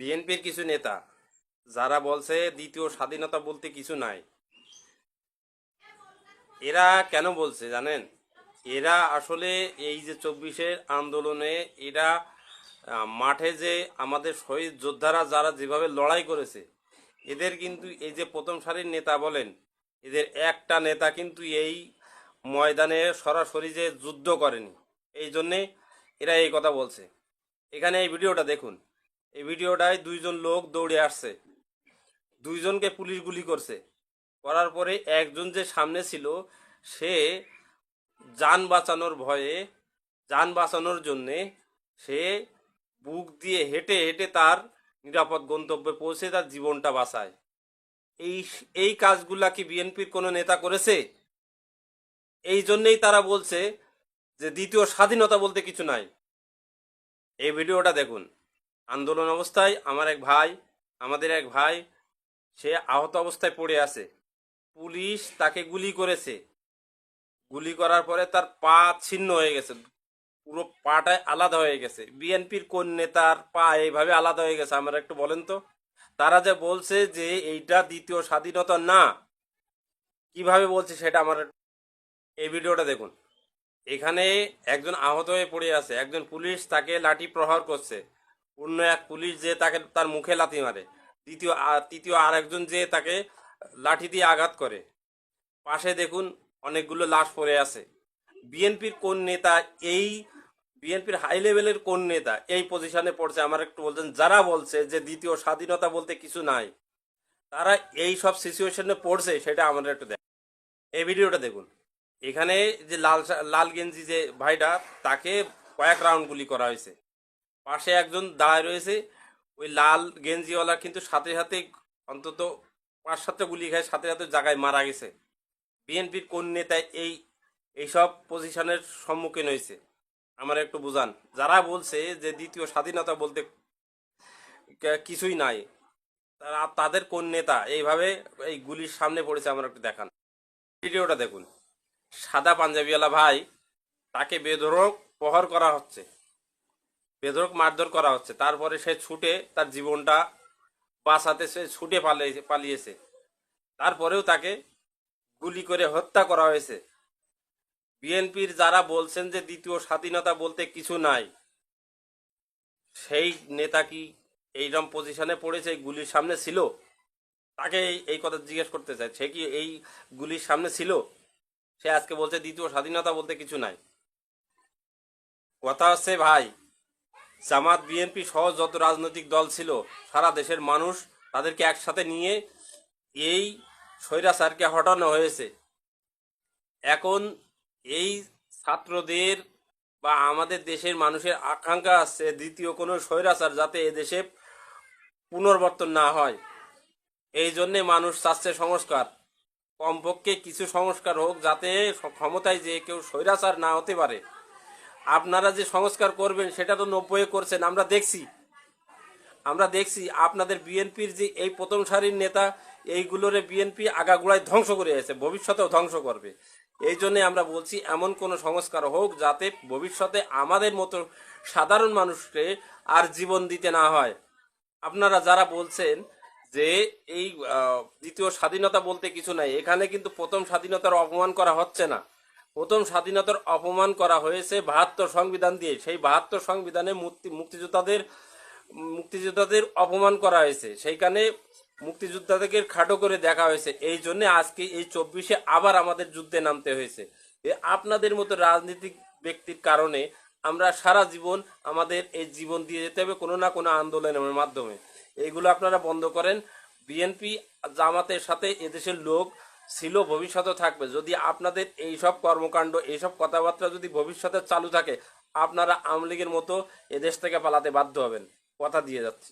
বিএনপির কিছু নেতা, যারা বলছে দ্বিতীয় স্বাধীনতা বলতে কিছু নাই। এরা কেন বলছে জানেন? এরা আসলে এই যে চব্বিশের আন্দোলনে এরা মাঠে যে আমাদের শহীদ যোদ্ধারা যারা যেভাবে লড়াই করেছে, এদের কিন্তু এই যে প্রথম সারির নেতা বলেন, এদের একটা নেতা কিন্তু এই ময়দানে সরাসরি যে যুদ্ধ করেনি। এই জন্যে এরা এই কথা বলছে। এখানে এই ভিডিওটা দেখুন। এই ভিডিওটায় দুইজন লোক দৌড়ে আসছে। দুইজনকে পুলিশ গুলি করছে। করার পরে একজন যে সামনে ছিল, সে যান বাঁচানোর ভয়ে, যান বাঁচানোর জন্যে সে বুক দিয়ে হেঁটে হেঁটে তার নিরাপদ গন্তব্যে পৌঁছে তার জীবনটা বাঁচায়। এই এই কাজগুলা কি বিএনপির কোনো নেতা করেছে? এই জন্যেই তারা বলছে যে, দ্বিতীয় স্বাধীনতা বলতে কিছু নাই। এই ভিডিওটা দেখুন। আন্দোলন অবস্থায় আমার এক ভাই, আমাদের এক ভাই, সে আহত অবস্থায় পড়ে আছে। পুলিশ তাকে গুলি করেছে। গুলি করার পরে তার পা ছিন্ন হয়ে গেছে। পুরো পাটায় আলাদা হয়ে গেছে। বিএনপির কোন নেতার পা এইভাবে আলাদা হয়ে গেছে আমার একটু বলেন তো? তারা যে বলছে যে এইটা দ্বিতীয় স্বাধীনতা না, কীভাবে বলছে সেটা আমার এই ভিডিওটা দেখুন। এখানে একজন আহত হয়ে পড়ে আছে। একজন পুলিশ তাকে লাঠি প্রহার করছে। অন্য এক পুলিশ যে তাকে তার মুখে লাথি মারে। দ্বিতীয় তৃতীয় আর একজন যে তাকে লাঠি দিয়ে আঘাত করে। পাশে দেখুন অনেকগুলো লাশ পড়ে আছে। বিএনপির কোন নেতা এই, বিএনপির হাই লেভেলের কোন নেতা এই পজিশনে পড়ছে, আমার একটু বলছেন যারা বলছে যে দ্বিতীয় স্বাধীনতা বলতে কিছু নাই, তারা এই সব সিচুয়েশনে পড়ছে, সেটা আমাদের একটু দেখ এই ভিডিওটা দেখুন। এখানে যে লাল লাল গেঞ্জি যে ভাইটা, তাকে কয়েক রাউন্ড গুলি করা হয়েছে। পাশে একজন দাঁড়ায় রয়েছে। ওই লাল গেঞ্জিওয়ালা কিন্তু সাথে সাথে অন্তত পাঁচ সাতটা গুলি খায়, সাথে সাথে জায়গায় মারা গেছে। বিএনপির কোন নেতা এই, এইসব পজিশনের সম্মুখীন হয়েছে? আমার একটু বুঝান। যারা বলছে যে দ্বিতীয় স্বাধীনতা বলতে কিছুই নাই, তারা, তাদের কোন নেতা? এইভাবে এই গুলির সামনে পড়েছে, আমার একটু দেখান। ভিডিওটা দেখুন। সাদা পাঞ্জাবিওয়ালা ভাই তাকে বেধরক প্রহর করা হচ্ছে। বেধরক মারধর করা হচ্ছে। তারপরে সে ছুটে তার জীবনটা বাঁচাতে সে ছুটে পালিয়েছে পালিয়েছে। তারপরেও তাকে গুলি করে হত্যা করা হয়েছে। বিএনপির যারা বলছেন যে দ্বিতীয় স্বাধীনতা বলতে কিছু নাই, সেই নেতা কি এইরকম পজিশনে পড়েছে গুলির সামনে ছিল? তাকে এই- এই কথা জিজ্ঞেস করতে চাই সে কি এই গুলির সামনে ছিল? সে আজকে বলছে, দ্বিতীয় স্বাধীনতা বলতে কিছু নাই। কথা হচ্ছে, ভাই জামাত বিএনপি সহ যত রাজনৈতিক দল ছিল, সারা দেশের মানুষ তাদেরকে একসাথে নিয়ে এই স্বৈরাচারকে হটানো হয়েছে। এখন এই ছাত্রদের বা আমাদের দেশের মানুষের আকাঙ্ক্ষা আছে দ্বিতীয় কোনো স্বৈরাচার যাতে এদেশে পুনর্বর্তন না হয়। এই জন্যে মানুষ চাচ্ছে সংস্কার। কমপক্ষে কিছু সংস্কার হোক যাতে ক্ষমতায় যে কেউ স্বৈরাচার না হতে পারে। আপনারা যে সংস্কার করবেন, সেটা তো নব্বই করছেন। আমরা দেখছি। আমরা দেখছি আপনাদের বিএনপির যে এই প্রথম সারির নেতা, এইগুলোরে বিএনপি আগাগোড়ায় ধ্বংস করে আছে ভবিষ্যতেও ধ্বংস করবে। এই জন্য আমরা বলছি, এমন কোনো সংস্কার হোক যাতে ভবিষ্যতে আমাদের মতো সাধারণ মানুষকে আর জীবন দিতে না হয়। আপনারা যারা বলছেন যে এই দ্বিতীয় স্বাধীনতা বলতে কিছু নাই, এখানে কিন্তু প্রথম স্বাধীনতার অপমান করা হচ্ছে না। প্রথম স্বাধীনতার অপমান করা হয়েছে বাহাত্তর সংবিধান দিয়ে। সেই বাহাত্তর সংবিধানে মুক্তি, মুক্তিযোদ্ধাদের মুক্তিযোদ্ধাদের অপমান করা হয়েছে। সেইখানে মুক্তিযোদ্ধাদেরকে খাটো করে দেখা হয়েছে। এই জন্য আজকে এই চব্বিশে আবার আমাদের যুদ্ধে নামতে হয়েছে। আপনাদের মতো রাজনীতিক ব্যক্তির কারণে আমরা সারা জীবন আমাদের এই জীবন দিয়ে যেতে হবে কোনো না কোনো আন্দোলনের মাধ্যমে। এইগুলো আপনারা বন্ধ করেন। বিএনপি জামাতের সাথে এদেশের লোক ছিল ভবিষ্যতে থাকবে। যদি আপনাদের এই সব কর্মকাণ্ড, এইসব কথাবার্তা যদি ভবিষ্যতে চালু থাকে, আপনারা আওয়ামী লীগের মতো এদেশ থেকে পালাতে বাধ্য হবেন। কথা দিয়ে যাচ্ছি।